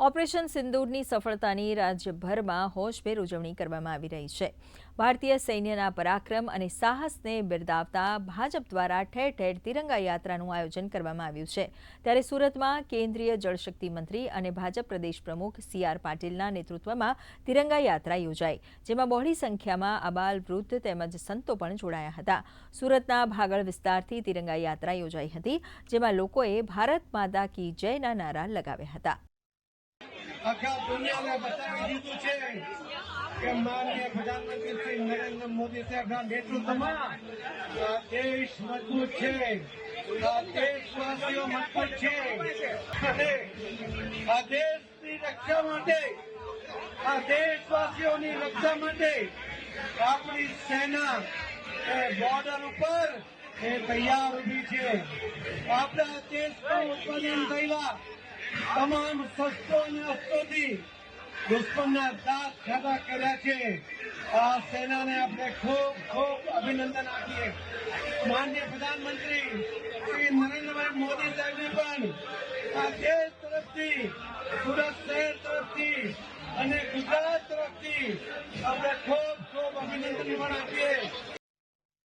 Operation સિંદૂરની સફળતાની રાજ્યભરમાં હોશભેર ઉજવણી કરવામાં આવી રહી છે. ભારતીય સૈન્યના પરાક્રમ અને સાહસને બિરદાવતા ભાજપ દ્વારા ઠેર ઠેર તિરંગા યાત્રાનું આયોજન કરવામાં આવ્યું છે. ત્યારે સુરતમાં કેન્દ્રીય જળશક્તિ મંત્રી અને ભાજપ પ્રદેશ પ્રમુખ સી આર પાટીલના નેતૃત્વમાં તિરંગા યાત્રા યોજાઈ, જેમાં બહોળી સંખ્યામાં અબાલ વૃદ્ધ તેમજ સંતો પણ જોડાયા હતા. સુરતના ભાગળ વિસ્તારથી તિરંગા યાત્રા યોજાઈ હતી, જેમાં લોકોએ ભારત માતા કી જયના નારા લગાવ્યા હતા. આખા દુનિયાને બતાવી દીધું છે કે માનનીય પ્રધાનમંત્રી શ્રી નરેન્દ્ર મોદી સાહેબના નેતૃત્વમાં આ દેશ મજબૂત છે. આ દેશવાસીઓ મજબૂત છે. અને આ દેશની રક્ષા માટે, આ દેશવાસીઓની રક્ષા માટે આપણી સેના એ બોર્ડર ઉપર એ તૈયાર ઊભી છે. આપણા દેશમાં ઉત્પાદન થયેલા તમામ શસ્ત્રો અને અસ્ત્રોથી દુશ્મનના દાંત ખાધા કર્યા છે. આ સેનાને આપણે ખૂબ ખૂબ અભિનંદન આપીએ. માન્ય પ્રધાનમંત્રી શ્રી નરેન્દ્રભાઈ મોદી સાહેબને પણ આ દેશ તરફથી, સુરત શહેર તરફથી અને ગુજરાત તરફથી આપણે ખૂબ ખૂબ અભિનંદન પણ આપીએ.